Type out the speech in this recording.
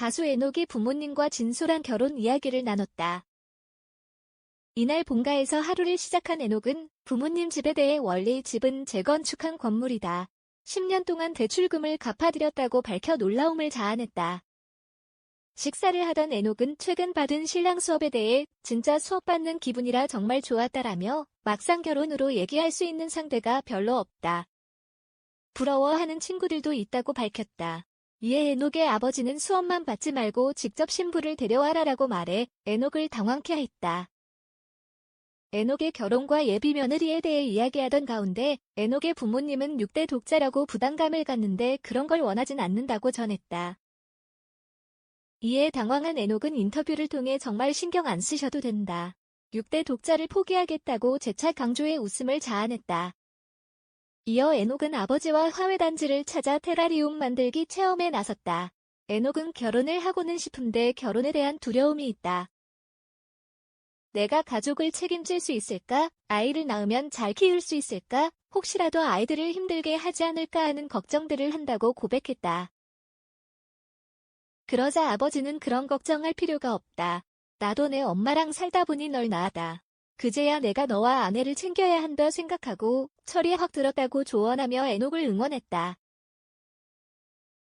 가수 에녹이 부모님과 진솔한 결혼 이야기를 나눴다. 이날 본가에서 하루를 시작한 에녹은 부모님 집에 대해 원래 이 집은 재건축한 건물이다. 10년 동안 대출금을 갚아드렸다고 밝혀 놀라움을 자아냈다. 식사를 하던 에녹은 최근 받은 신랑 수업에 대해 진짜 수업받는 기분이라 정말 좋았다라며 막상 결혼으로 얘기할 수 있는 상대가 별로 없다. 부러워하는 친구들도 있다고 밝혔다. 이에 에녹의 아버지는 수업만 받지 말고 직접 신부를 데려와라라고 말해 에녹을 당황케 했다. 에녹의 결혼과 예비 며느리에 대해 이야기하던 가운데 에녹의 부모님은 6대 독자라고 부담감을 갖는데 그런 걸 원하진 않는다고 전했다. 이에 당황한 에녹은 인터뷰를 통해 정말 신경 안 쓰셔도 된다. 6대 독자를 포기하겠다고 재차 강조해 웃음을 자아냈다. 이어 에녹은 아버지와 화훼단지를 찾아 테라리움 만들기 체험에 나섰다. 에녹은 결혼을 하고는 싶은데 결혼에 대한 두려움이 있다. 내가 가족을 책임질 수 있을까? 아이를 낳으면 잘 키울 수 있을까? 혹시라도 아이들을 힘들게 하지 않을까 하는 걱정들을 한다고 고백했다. 그러자 아버지는 그런 걱정할 필요가 없다. 나도 내 엄마랑 살다 보니 널 낳았다. 그제야 내가 너와 아내를 챙겨야 한다 생각하고 철이 확 들었다고 조언하며 에녹을 응원했다.